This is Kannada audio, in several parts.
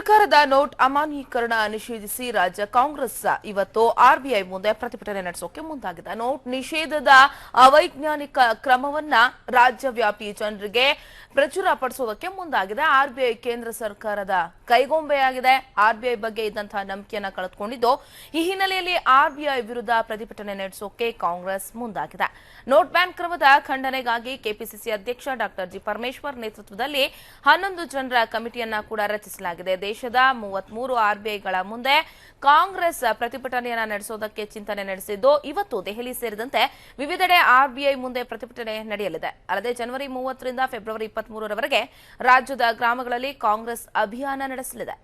ಸರ್ಕಾರದ ನೋಟ್ ಅಮಾನ್ಯೀಕರಣ ನಿಷೇಧಿಸಿ ರಾಜ್ಯ ಕಾಂಗ್ರೆಸ್ ಇವತ್ತು ಆರ್ಬಿಐ ಮುಂದೆ ಪ್ರತಿಭಟನೆ ನಡೆಸೋಕೆ ಮುಂದಾಗಿದೆ. ನೋಟ್ ನಿಷೇಧದ ಅವೈಜ್ಞಾನಿಕ ಕ್ರಮವನ್ನ ರಾಜ್ಯವ್ಯಾಪಿ ಜನರಿಗೆ ಪ್ರಚುರ ಪಡಿಸೋದಕ್ಕೆ ಮುಂದಾಗಿದೆ. ಆರ್ಬಿಐ ಕೇಂದ್ರ ಸರ್ಕಾರದ ಕೈಗೊಂಬೆಯಾಗಿದೆ. ಆರ್ಬಿಐ ಬಗ್ಗೆ ಇದ್ದಂತಹ ನಂಬಿಕೆಯನ್ನ ಕಳೆದುಕೊಂಡಿದ್ದು, ಈ ಹಿನ್ನೆಲೆಯಲ್ಲಿ ಆರ್ಬಿಐ ವಿರುದ್ಧ ಪ್ರತಿಭಟನೆ ನಡೆಸೋಕೆ ಕಾಂಗ್ರೆಸ್ ಮುಂದಾಗಿದೆ. ನೋಟ್ ಬ್ಯಾನ್ ಕ್ರಮದ ಖಂಡನೆಗಾಗಿ ಕೆಪಿಸಿಸಿ ಅಧ್ಯಕ್ಷ ಡಾಕ್ಟರ್ ಜಿ ಪರಮೇಶ್ವರ್ ನೇತೃತ್ವದಲ್ಲಿ ಹನ್ನೊಂದು ಜನರ ಕಮಿಟಿಯನ್ನ ಕೂಡ ರಚಿಸಲಾಗಿದೆ. ದೇಶದ ಮೂವತ್ಮೂರು ಆರ್ಬಿಐಗಳ ಮುಂದೆ ಕಾಂಗ್ರೆಸ್ ಪ್ರತಿಭಟನೆಯನ್ನ ನಡೆಸೋದಕ್ಕೆ ಚಿಂತನೆ ನಡೆಸಿದ್ದು, ಇವತ್ತು ದೆಹಲಿ ಸೇರಿದಂತೆ ವಿವಿಧೆಡೆ ಆರ್ಬಿಐ ಮುಂದೆ ಪ್ರತಿಭಟನೆ ನಡೆಯಲಿದೆ. ಅಲ್ಲದೆ ಜನವರಿ ಮೂವತ್ತರಿಂದ ಫೆಬ್ರವರಿ ಇಪ್ಪತ್ಮೂರರವರೆಗೆ ರಾಜ್ಯದ ಗ್ರಾಮಗಳಲ್ಲಿ ಕಾಂಗ್ರೆಸ್ ಅಭಿಯಾನ ನಡೆಸಲಿದೆ.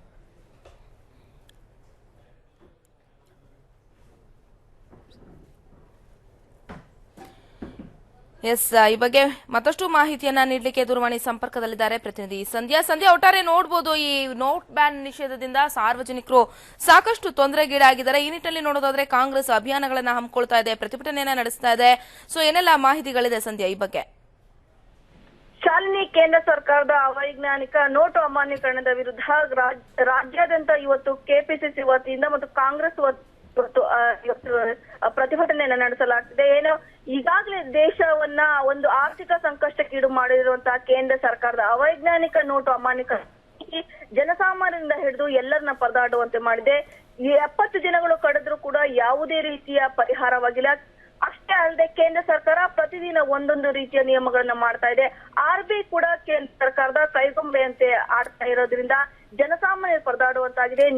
ಎಸ್ ಈ ಬಗ್ಗೆ ಮತ್ತಷ್ಟು ಮಾಹಿತಿಯನ್ನ ನೀಡಲಿಕ್ಕೆ ದೂರವಾಣಿ ಸಂಪರ್ಕದಲ್ಲಿದ್ದಾರೆ ಪ್ರತಿನಿಧಿ ಸಂಧ್ಯಾ. ಸಂಧ್ಯಾ, ಒಟ್ಟಾರೆ ನೋಡಬಹುದು ಈ ನೋಟ್ ಬ್ಯಾನ್ ನಿಷೇಧದಿಂದ ಸಾರ್ವಜನಿಕರು ಸಾಕಷ್ಟು ತೊಂದರೆಗೀಡಾಗಿದ್ದಾರೆ. ಈ ನಿಟ್ಟಿನಲ್ಲಿ ನೋಡೋದಾದ್ರೆ ಕಾಂಗ್ರೆಸ್ ಅಭಿಯಾನಗಳನ್ನ ಹಮ್ಮಿಕೊಳ್ತಾ ಇದೆ, ಪ್ರತಿಭಟನೆಯನ್ನ ನಡೆಸ್ತಾ ಇದೆ. ಸೊ ಏನೆಲ್ಲ ಮಾಹಿತಿಗಳಿದೆ ಸಂಧ್ಯಾ ಈ ಬಗ್ಗೆ? ಶಾಲಿನಿ ಕೇಂದ್ರ ಸರ್ಕಾರದ ಅವೈಜ್ಞಾನಿಕ ನೋಟು ಅಮಾನ್ಯೀಕರಣದ ವಿರುದ್ಧ ರಾಜ್- ರಾಜ್ಯಾದ್ಯಂತ ಇವತ್ತು ಕೆಪಿಸಿಸಿ ವತಿಯಿಂದ ಮತ್ತು ಕಾಂಗ್ರೆಸ್ ಇವತ್ತು ಪ್ರತಿಭಟನೆಯನ್ನ ನಡೆಸಲಾಗ್ತಿದೆ. ಏನು ಈಗಾಗಲೇ ದೇಶವನ್ನ ಒಂದು ಆರ್ಥಿಕ ಸಂಕಷ್ಟಕ್ಕೀಡು ಮಾಡಿರುವಂತಹ ಕೇಂದ್ರ ಸರ್ಕಾರದ ಅವೈಜ್ಞಾನಿಕ ನೋಟು ಅಮಾನಿಕ ಜನಸಾಮಾನ್ಯರಿಂದ ಹಿಡಿದು ಎಲ್ಲರನ್ನ ಪರದಾಡುವಂತೆ ಮಾಡಿದೆ. ಎಪ್ಪತ್ತು ದಿನಗಳು ಕಳೆದ್ರೂ ಕೂಡ ಯಾವುದೇ ರೀತಿಯ ಪರಿಹಾರವಾಗಿಲ್ಲ. ಅಷ್ಟೇ ಅಲ್ಲದೆ ಕೇಂದ್ರ ಸರ್ಕಾರ ಪ್ರತಿದಿನ ಒಂದೊಂದು ರೀತಿಯ ನಿಯಮಗಳನ್ನ ಮಾಡ್ತಾ ಇದೆ. ಆರ್ ಬಿ ಕೂಡ ಕೇಂದ್ರ ಸರ್ಕಾರದ ಕೈಗೊಂಬೆಯಂತೆ ಆಡ್ತಾ ಇರೋದ್ರಿಂದ ಜನಸಾಮಾನ್ಯರು ಪರದಾಡುವಂತಾಗಿದೆ.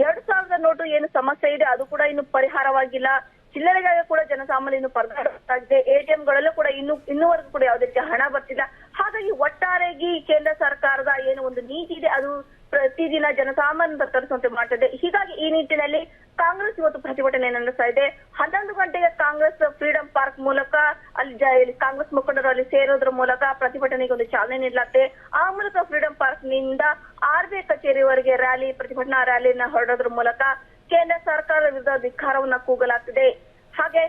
ಎರಡ್ ಸಾವಿರದ ನೋಟು ಏನು ಸಮಸ್ಯೆ ಇದೆ, ಅದು ಕೂಡ ಇನ್ನು ಪರಿಹಾರವಾಗಿಲ್ಲ. ಚಿಲ್ಲರೆಗಾಗಿ ಕೂಡ ಜನಸಾಮಾನ್ಯ ಇನ್ನು ಪರದಾಡಬೇಕಾಗಿದೆ ಎಟಿಎಂ ಗಳಲ್ಲೂ ಕೂಡ ಇನ್ನು, ಇನ್ನೂವರೆಗೂ ಕೂಡ ಯಾವುದಕ್ಕೆ ಹಣ ಬರ್ತಿಲ್ಲ. ಹಾಗಾಗಿ ಒಟ್ಟಾರೆಯಾಗಿ ಕೇಂದ್ರ ಸರ್ಕಾರದ ಏನು ಒಂದು ನೀತಿ ಇದೆ, ಅದು ಪ್ರತಿದಿನ ಜನಸಾಮಾನ್ಯರ ತರಿಸುವಂತೆ ಮಾಡ್ತದೆ. ಹೀಗಾಗಿ ಈ ನಿಟ್ಟಿನಲ್ಲಿ ಕಾಂಗ್ರೆಸ್ ಇವತ್ತು ಪ್ರತಿಭಟನೆ ನಡೆಸ್ತಾ ಇದೆ. ಹನ್ನೊಂದು ಗಂಟೆಗೆ ಕಾಂಗ್ರೆಸ್ ಫ್ರೀಡಂ ಪಾರ್ಕ್ ಮೂಲಕ, ಅಲ್ಲಿ ಕಾಂಗ್ರೆಸ್ ಮುಖಂಡರು ಅಲ್ಲಿ ಸೇರೋದ್ರ ಮೂಲಕ ಪ್ರತಿಭಟನೆಗೆ ಒಂದು ಚಾಲನೆ ನೀಡಲಾಗ್ತದೆ. ಆ ಮೂಲಕ ಫ್ರೀಡಂ ಪಾರ್ಕ್ನಿಂದ ಆರ್ಬಿಐ ಕಚೇರಿವರೆಗೆ ರ್ಯಾಲಿ, ಪ್ರತಿಭಟನಾ ರ್ಯಾಲಿಯನ್ನ ಹೊರಡೋದ್ರ ಮೂಲಕ ಕೇಂದ್ರ ಸರ್ಕಾರದ ವಿರುದ್ಧ ಧಿಕ್ಕಾರವನ್ನ ಕೂಗಲಾಗ್ತಿದೆ. ಹಾಗೆ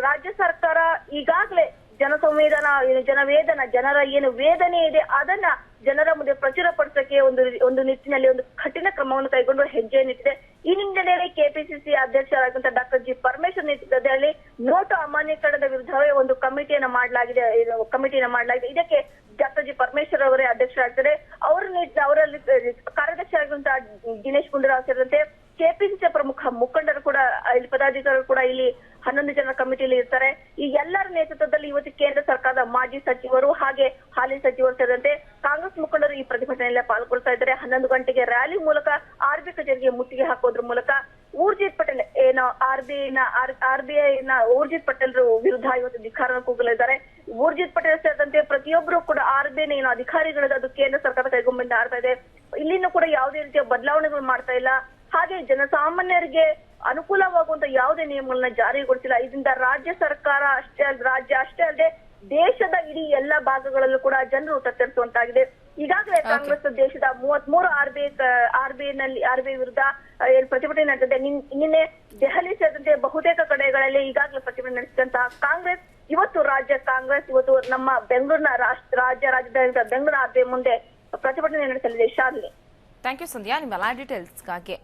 ರಾಜ್ಯ ಸರ್ಕಾರ ಈಗಾಗಲೇ ಜನಸಂವೇದನ ಜನವೇದನ, ಜನರ ಏನು ವೇದನೆ ಇದೆ, ಅದನ್ನ ಜನರ ಮುಂದೆ ಪ್ರಚುರಪಡಿಸಕ್ಕೆ ಒಂದು ಒಂದು ನಿಟ್ಟಿನಲ್ಲಿ ಒಂದು ಕಠಿಣ ಕ್ರಮವನ್ನು ಕೈಗೊಂಡು ಹೆಜ್ಜೆಯನ್ನಿಟ್ಟಿದೆ. ಈ ಹಿನ್ನೆಲೆಯಲ್ಲಿ ಕೆಪಿಸಿಸಿ ಅಧ್ಯಕ್ಷರಾದಂತಹ ಡಾಕ್ಟರ್ ಜಿ ಪರಮೇಶ್ವರ್ ನೇತೃತ್ವದಲ್ಲಿ ನೋಟು ಅಮಾನ್ಯೀಕರಣದ ವಿರುದ್ಧವೇ ಒಂದು ಕಮಿಟಿಯನ್ನ ಮಾಡಲಾಗಿದೆ ಕಮಿಟಿಯನ್ನು ಮಾಡಲಾಗಿದೆ. ಇದಕ್ಕೆ ಡಾಕ್ಟರ್ ಜಿ ಪರಮೇಶ್ವರ್ ಅವರೇ ಅಧ್ಯಕ್ಷರಾಗ್ತಾರೆ. ಅವರ ಅವರಲ್ಲಿ ಕಾರ್ಯದರ್ಶಿಯಾಗಿರುವಂತಹ ದಿನೇಶ್ ಗುಂಡೂರಾವ್ ಸೇರಿದಂತೆ ಕೆಪಿಸಿಸಿ ಪ್ರಮುಖ ಮುಖಂಡರು ಕೂಡ, ಇಲ್ಲಿ ಪದಾಧಿಕಾರಿಗಳು ಕೂಡ ಇಲ್ಲಿ ಹನ್ನೊಂದು ಜನರ ಕಮಿಟಿಯಲ್ಲಿ ಇರ್ತಾರೆ. ಈ ಎಲ್ಲರ ನೇತೃತ್ವದಲ್ಲಿ ಇವತ್ತು ಕೇಂದ್ರ ಸರ್ಕಾರದ ಮಾಜಿ ಸಚಿವರು ಹಾಗೆ ಹಾಲಿ ಸಚಿವರು ಸೇರಿದಂತೆ ಕಾಂಗ್ರೆಸ್ ಮುಖಂಡರು ಈ ಪ್ರತಿಭಟನೆಯಲ್ಲಿ ಪಾಲ್ಗೊಳ್ತಾ ಇದ್ದಾರೆ ಹನ್ನೊಂದು ಗಂಟೆಗೆ ರ್ಯಾಲಿ ಮೂಲಕ ಕಚೇರಿಗೆ ಮುತ್ತಿಗೆ ಹಾಕೋದ್ರ ಮೂಲಕ ಊರ್ಜಿತ್ ಪಟೇಲ್ ಏನು ಆರ್ಬಿಐ ನ ಆರ್ಬಿಐ ನ ಊರ್ಜಿತ್ ಪಟೇಲ್ ವಿರುದ್ಧ ಇವತ್ತು ಧಿಕ್ಕಾರ ಕೂಗಲಿದ್ದಾರೆ. ಊರ್ಜಿತ್ ಪಟೇಲ್ ಸೇರಿದಂತೆ ಪ್ರತಿಯೊಬ್ಬರು ಕೂಡ ಆರ್ಬಿಐ ನ ಏನು ಅಧಿಕಾರಿಗಳದ ಅದು ಕೇಂದ್ರ ಸರ್ಕಾರ ಕೈಗೊಂಬಿಂದ ಆಡ್ತಾ ಇದೆ. ಇಲ್ಲಿನೂ ಕೂಡ ಯಾವುದೇ ರೀತಿಯ ಬದಲಾವಣೆಗಳು ಮಾಡ್ತಾ ಇಲ್ಲ. ಹಾಗೆ ಜನಸಾಮಾನ್ಯರಿಗೆ ಅನುಕೂಲವಾಗುವಂತ ಯಾವುದೇ ನಿಯಮಗಳನ್ನ ಜಾರಿಗೊಳಿಸಿಲ್ಲ. ಇದರಿಂದ ರಾಜ್ಯ ಸರ್ಕಾರ ಅಷ್ಟೇ ಅಲ್ಲದೆ ರಾಜ್ಯ ಅಷ್ಟೇ ಅಲ್ಲದೆ ದೇಶದ ಇಡೀ ಎಲ್ಲ ಭಾಗಗಳಲ್ಲೂ ಕೂಡ ಜನರು ತತ್ತರಿಸುವಂತಾಗಿದೆ. ಈಗಾಗಲೇ ಕಾಂಗ್ರೆಸ್ ದೇಶದ ಮೂವತ್ಮೂರು ಆರ್ಬಿಐ ಆರ್ಬಿಐ ನಲ್ಲಿ ಆರ್ಬಿಐ ವಿರುದ್ಧ ಪ್ರತಿಭಟನೆ ನಡೆದಿದೆ. ನಿನ್- ನಿನ್ನೆ ದೆಹಲಿ ಸೇರಿದಂತೆ ಬಹುತೇಕ ಕಡೆಗಳಲ್ಲಿ ಈಗಾಗಲೇ ಪ್ರತಿಭಟನೆ ನಡೆಸಿದಂತಹ ಕಾಂಗ್ರೆಸ್, ಇವತ್ತು ರಾಜ್ಯ ಕಾಂಗ್ರೆಸ್, ಇವತ್ತು ನಮ್ಮ ಬೆಂಗಳೂರಿನ ರಾಜ್ಯ ರಾಜಧಾನಿ ಬೆಂಗಳೂರು ಆರ್ಬಿಐ ಮುಂದೆ ಪ್ರತಿಭಟನೆ ನಡೆಸಲಿದೆ. ಶಾಲಿನಿ. Thank you Sandhya. ನಿಮ್ಮೆಲ್ಲ ಡೀಟೇಲ್ಸ್ಗಾಗಿ